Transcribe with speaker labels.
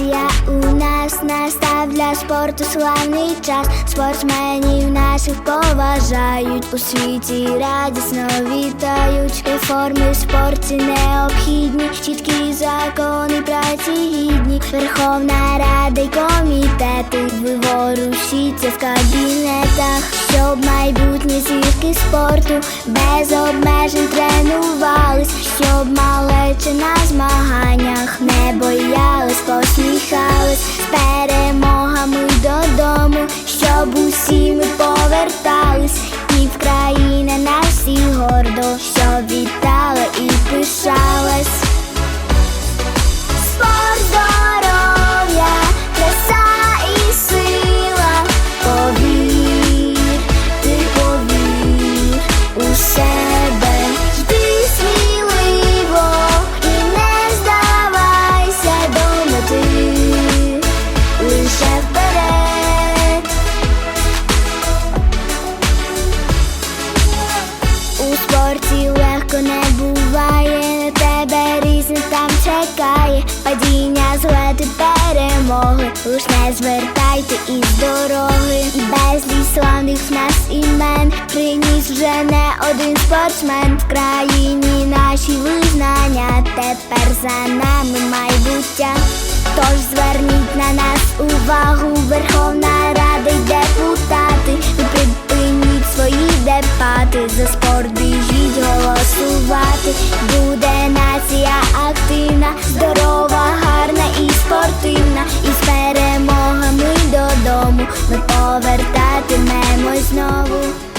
Speaker 1: Акція у нас настав для спорту славний час. Спортсменів наших поважають у світі радісно вітають. Реформи в спорті необхідні, чіткі закони праці гідні. Верховна Рада й комітети виворушіться в кабінетах, щоб майбутні зірки спорту без обмежень тренувались, щоб малече на змаганнях не боялись, посміхались. Перемогами додому, щоб усі ми повертались, і в країна на всі гордо, У спорті легко не буває, тебе різне там чекає, падіння, злети, перемоги, лиш не звертайте із дороги, безліч славних нас імен, приніс вже не один спортсмен. В країні наші визнання, тепер за нами майбуття. Тож зверніть на нас увагу, Верховна. спати, за спорт біжіть голосувати. Буде нація активна, здорова, гарна і спортивна. І з перемогами додому ми повертатимемось знову.